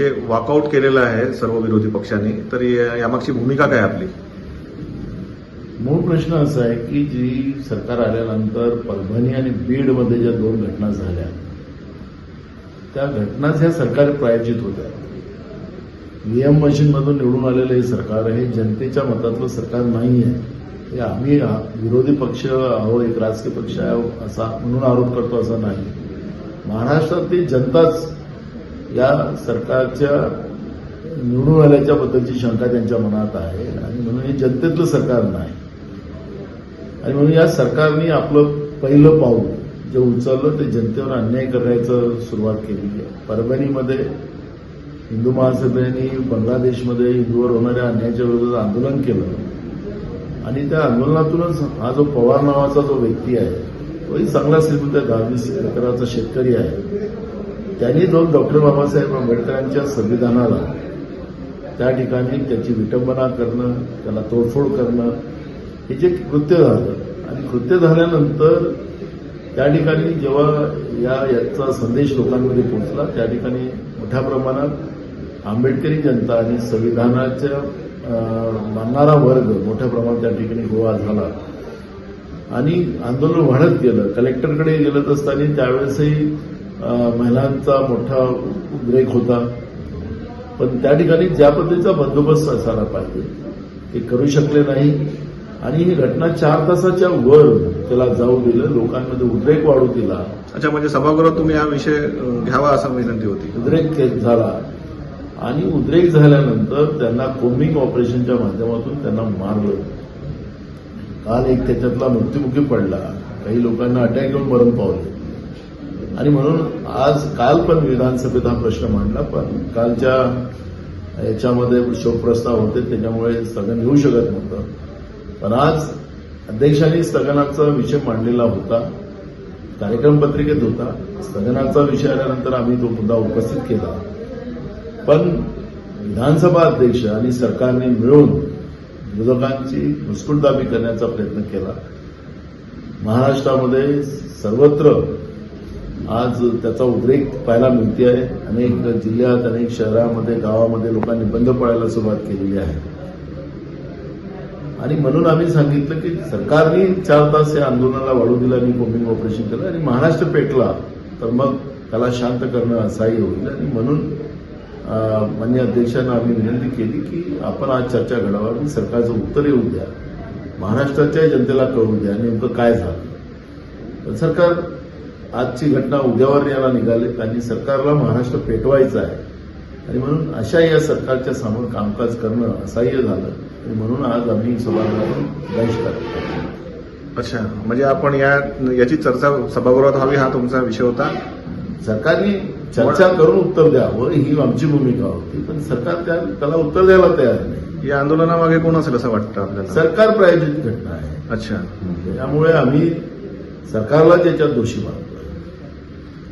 जे वॉकआउट केलेलं आहे सर्व विरोधी पक्षांनी तर यामागची भूमिका काय आपली? मूळ प्रश्न असा आहे की जी सरकार आल्यानंतर परभणी आणि बीडमध्ये ज्या दोन घटना झाल्या त्या घटनाच ह्या सरकार प्रायोजित होत्या. ईएम मशीनमधून निवडून आलेलं हे सरकार हे जनतेच्या मतातलं सरकार नाही आहे हे आम्ही विरोधी पक्ष आहो एक राजकीय पक्ष आहो असा म्हणून आरोप करतो असा नाही. महाराष्ट्रातली जनताच या सरकारच्या निवडून आल्याच्या बद्दलची शंका त्यांच्या मनात आहे. आणि म्हणून हे जनतेतलं सरकार नाही. आणि म्हणून या सरकारने आपलं पहिलं पाऊल जे उचललं ते जनतेवर अन्याय करायचं सुरुवात केली आहे. परभणीमध्ये हिंदू महासभेने बांगलादेशमध्ये हिंदूवर होणाऱ्या अन्यायाच्या विरोधात आंदोलन केलं. आणि त्या आंदोलनातूनच हा जो पवार नावाचा जो व्यक्ती आहे तोही चांगला श्रीमंत दहावीस एकराचा शेतकरी आहे. त्यांनी जो डॉक्टर बाबासाहेब आंबेडकरांच्या संविधानाला त्या ठिकाणी त्याची विटंबना करणं त्याला तोडफोड करणं हे जे कृत्य झालं आणि कृत्य झाल्यानंतर त्या ठिकाणी जेव्हा या याचा संदेश लोकांमध्ये पोहोचला त्या ठिकाणी मोठ्या प्रमाणात आंबेडकरी जनता आणि संविधानाच्या मानणारा वर्ग मोठ्या प्रमाणात त्या ठिकाणी गोवा झाला. आणि आंदोलन वाढत गेलं. कलेक्टरकडे गेलत असताना त्यावेळेसही महिलांचा मोठा उद्रेक होता. पण त्या ठिकाणी ज्या पद्धतीचा बंदोबस्त असायला पाहिजे ते करू शकले नाही. आणि ही घटना चार तासाच्या वर त्याला जाऊ दिलं लोकांमध्ये उद्रेक वाढू दिला. अच्छा म्हणजे सभागृहात तुम्ही हा विषय घ्यावा असं विनंती होती. उद्रेक झाला. आणि उद्रेक झाल्यानंतर त्यांना कोमिंग ऑपरेशनच्या माध्यमातून त्यांना मारलं. काल एक त्याच्यातला मृत्युमुखी पडला. काही लोकांना अटॅक येऊन मरण पावले. आणि म्हणून आज काल पण विधानसभेत हा प्रश्न मांडला पण कालच्या याच्यामध्ये शोकप्रस्ताव होते त्याच्यामुळे स्थगन घेऊ शकत नव्हतं. पण आज अध्यक्षांनी स्थगनाचा विषय मांडलेला होता कार्यक्रम पत्रिकेत होता. स्थगनाचा विषय आल्यानंतर आम्ही तो मुद्दा उपस्थित केला. पण विधानसभा अध्यक्ष आणि सरकारने मिळून विरोधकांची मुस्कुटदाबी करण्याचा प्रयत्न केला. महाराष्ट्रामध्ये सर्वत्र आज त्याचा उद्रेक पाहायला मिळते आहे. अनेक जिल्ह्यात अनेक शहरामध्ये गावामध्ये लोकांनी बंद पडायला सुरुवात केलेली आहे. आणि म्हणून आम्ही सांगितलं की सरकारने चार तास या आंदोलनाला वाढू दिलं आणि कोमिंग ऑपरेशन केलं आणि महाराष्ट्र पेटला. तर मग त्याला शांत करणं असाही होईल. आणि म्हणून मान्य अध्यक्षांना आम्ही विनंती केली की आपण आज चर्चा घडावा आणि सरकारचं उत्तर येऊ द्या. महाराष्ट्राच्या जनतेला कळू द्या. नेमकं काय झालं? सरकार आजची घटना उद्यावर यायला निघाले आणि सरकारला महाराष्ट्र पेटवायचं आहे. आणि म्हणून अशा या सरकारच्या समोर कामकाज करणं असह्य झालं. आणि म्हणून आज आम्ही सभागृहातून बहिष्कार. अच्छा म्हणजे आपण या याची चर्चा सभागृहात व्हावी हा तुमचा विषय होता? सरकारने चर्चा करून उत्तर द्यावं ही आमची भूमिका होती. पण सरकार त्या त्याला उत्तर द्यायला तयार नाही. या आंदोलनामागे कोण असेल असं वाटतं आपल्याला? सरकार प्रायोजित घटना आहे. अच्छा. त्यामुळे आम्ही सरकारला त्याच्यात दोषी मानतो.